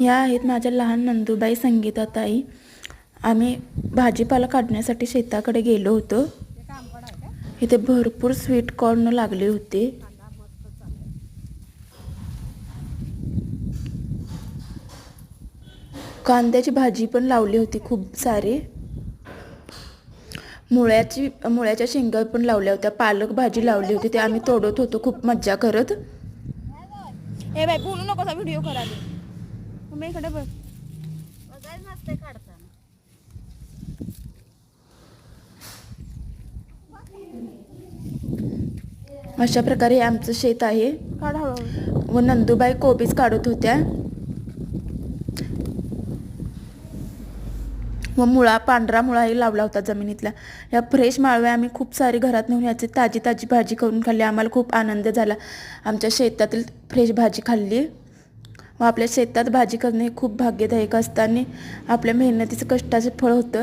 ह्या आहेत माझ्या लहान नंदूबाई संगीताताई. आम्ही भाजीपाला काढण्यासाठी शेताकडे गेलो होतो. इथे भरपूर स्वीट कॉर्न लागले होते. कांद्याची भाजी पण लावली होती खूप सारी. मुळ्याची मुळ्याच्या शेंगा पण लावल्या होत्या. पालक भाजी लावली होती. ते आम्ही तोडत होतो. खूप मज्जा करत. ए बाई बोलू नको व्हिडिओ करा. मग इकडे बघ. बघायला नसते काढताना. अशा प्रकारे हे आमचं शेत आहे. काढ हळूहळू. व नंदुबाई कोबीज काढत होत्या. व मुळा पांढरा मुळाही लावला होता जमिनीतला. या फ्रेश माळव्या आम्ही खूप सारी घरात नेऊन याची ताजी ताजी भाजी करून खाल्ली. आम्हाला खूप आनंद झाला. आमच्या शेतातील फ्रेश भाजी खाल्ली. व आपल्या शेतात भाजी करणे हे खूप भाग्यदायक असताना आपल्या मेहनतीचं कष्टाचं फळ होतं.